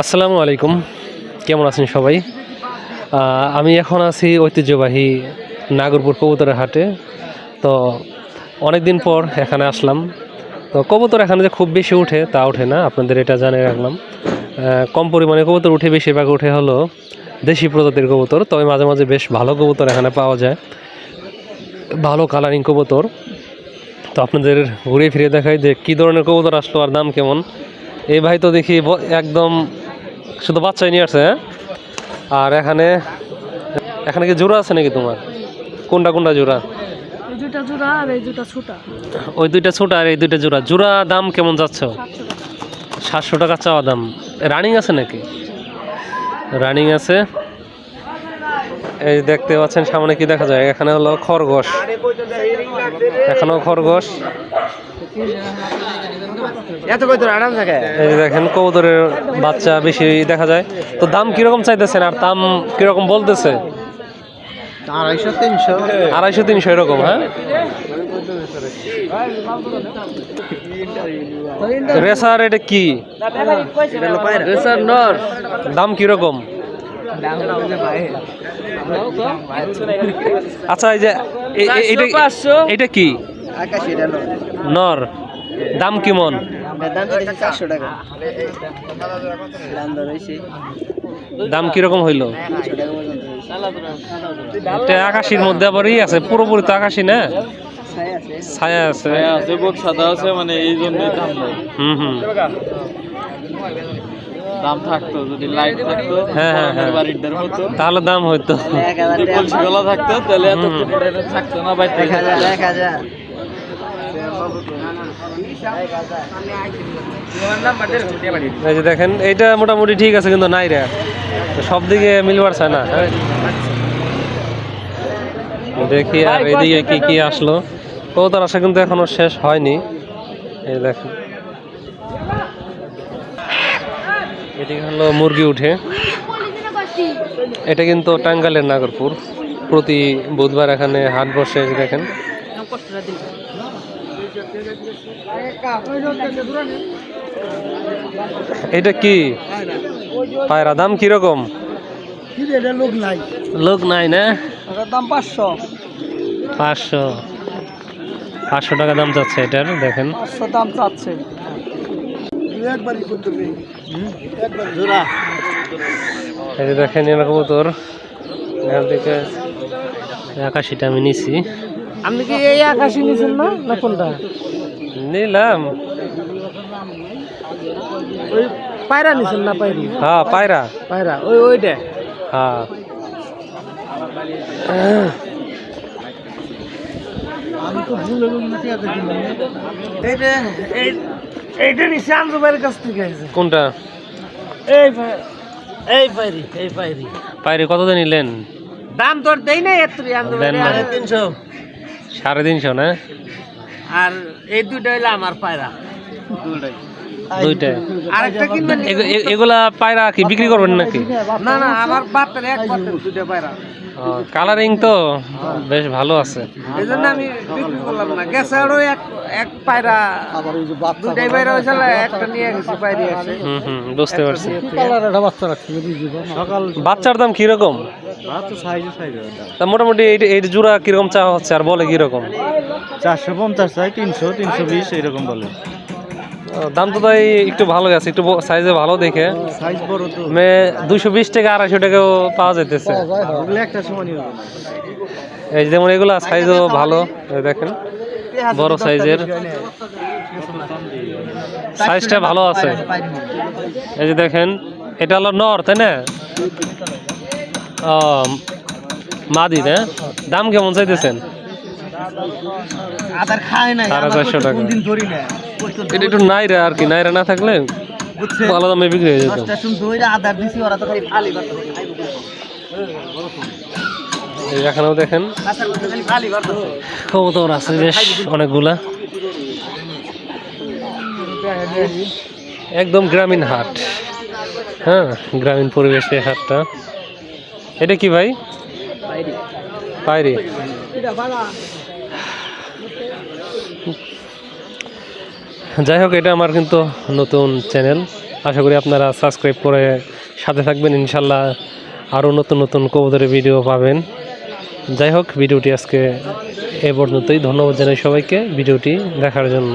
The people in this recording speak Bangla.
আসসালামু আলাইকুম। কেমন আছেন সবাই? আমি এখন আছি ঐতিহ্যবাহী নাগরপুর কবুতরের হাটে। তো অনেক দিন পর এখানে আসলাম। তো কবুতর এখানে যে খুব বেশি উঠে তা ওঠে না, আপনাদের এটা জানিয়ে রাখলাম। কম পরিমাণে কবুতর উঠে, বেশিরভাগ উঠে হলো দেশি প্রজাতির কবুতর, তবে মাঝে মাঝে বেশ ভালো কবুতর এখানে পাওয়া যায়। ভালো কালারিং কবুতর। তো আপনাদের ঘুরে ফিরে দেখাই যে কী ধরনের কবুতর আসলো আর দাম কেমন। এই ভাই তো দেখি একদম শুধু বাচ্চাই নিয়ে আসছে হ্যাঁ? আর এখানে এখানে কি জোড়া আছে নাকি তোমার? কোনটা কোনটা জোড়া? ওই দুইটা ছোট আর এই দুইটা জোড়া। জোড়া দাম কেমন যাচ্ছ? সাতশো টাকা চাওয়া দাম। রানিং আছে নাকি? রানিং আছে। এই দেখতে পাচ্ছেন সামনে কি দেখা যায়? এখানে হলো খরগোশ। এখানেও খরগোশ। এত কত আরাম থাকে? এই যে দেখেন কবুতরের বাচ্চা বেশি দেখা যায়। তো দাম কীরকম চাইতেছেন আর দাম কীরকম বলতেছে? আড়াইশো তিনশো। আড়াইশো তিনশো এরকম হ্যাঁ? রেসার এটা কি? রেসার নর। দাম কীরকম? আচ্ছা এই যে এটা এটা কি? এটা নর। নর। দাম কেমন? দাম কীরকম হইল? এটা আকাশির মধ্যে আবার ই আছে পুরোপুরি তো আকাশি না? ছায়া আছে। সাদা আছে মানে এই জন্যই দাম হুম হুম। দাম থাকতো যদি লাইট থাকতো হ্যাঁ, হ্যাঁ, হ্যাঁ। বাড়িটার মতো। তাহলে দাম কলসি গলা থাকতো তাহলে এত থাকতো না বাইরে এক হাজার এক হাজার এই যে দেখেন এইটা মোটামুটি ঠিক আছে কিন্তু নাই রে। সব দিকে মিলবার চায় না হ্যাঁ। দেখি আর এদিকে কি কি আসলো। কবুতর আসা কিন্তু এখনও শেষ হয়নি। এই দেখেন। এদিকে হলো মুরগি উঠে। এটা কিন্তু টাঙ্গালের নাগরপুর। প্রতি বুধবার এখানে হাট বসে দেখেন। এটা কি? পায়রা, দাম কীরকম? লোক নাই লোক নাই না? দাম পাঁচশো। পাঁচশো পাঁচশো টাকা দাম যাচ্ছে এটার, দেখেন। পাঁচশো দাম চাচ্ছে দেখেন এরকম তোর এখান থেকে আকাশিটা আমি নিছি। আপনি কি এই আকাশি নিয়েছেন না? না কোনটা? নিলাম। ওই পায়রা নিছেন না পায়রি? হ্যাঁ পায়রা। পায়রা ওই ওইটা? হ্যাঁ। আমি তো ভুলে এইটা এই এইটা নিছে আন্দোবাইয়ের কাছ থেকে কোনটা? এই এই পায়রি এই পায়রি। পায়রি কত দিয়ে নিলেন? দাম তোর দেই নাই এত দেন তিনশো। সাড়ে তিনশো না? আর এই দুইটা হইল আমার পায়রা। দুইটা। আরেকটা কিনবেন এগু- এ- এগুলা পায়রা কি বিক্রি করবেন নাকি? না না আমার বাপের এক পার্সেন্ট দুইটা পায়রা। কালারিং তো বেশ ভালো আছে। এই জন্য আমি বিক্রি করলাম না। গেছে আরও এক এক পায়রা। দুইটাই পায়রা হয়েছিল একটা নিয়ে গেছি পায়রি আছে হুম হুম বুঝতে পারছি। বাচ্চা রাখছি সকাল বাচ্চার দাম কীরকম? মোটামুটি এই জোড়া কীরকম চাওয়া হচ্ছে আর বলে কীরকম? চারশো পঞ্চাশ চাই তিনশো তিনশো বিশ এরকম বলে। দাম তো তাই একটু ভালো গেছে একটু সাইজে ভালো দেখে। সাইজ বড় তো। মে দুশো বিশ টাকা আড়াইশো টাকাও পাওয়া একটা নিয়ে এই যেমন এগুলা সাইজও ভালো দেখেন বড় সাইজের সাইজটা ভালো আছে। এই যে দেখেন এটা হলো নর তাই না? মাদি না দাম কেমন চাইতেছেন? আদার খায় না সাড়ে চারশো টাকা। দিন ধরি না এটা একটু নাইরা আর কি নাইরা না থাকলে ভালো দামে বিক্রি হয়ে যেত। আদার দিছি ওরা তো খালি ফালি এখানেও দেখেন। কবুতর আছে বেশ অনেকগুলা। একদম গ্রামীণ হাট। হ্যাঁ গ্রামীণ পরিবেশে হাটটা। এটা কি ভাই? পায়রি। যাই হোক এটা আমার কিন্তু নতুন চ্যানেল আশা করি আপনারা সাবস্ক্রাইব করে সাথে থাকবেন, ইনশাল্লাহ আরও নতুন নতুন কবুতরের ভিডিও পাবেন। যাই হোক ভিডিওটি আজকে এ পর্যন্তই। ধন্যবাদ জানাই সবাইকে ভিডিওটি দেখার জন্য।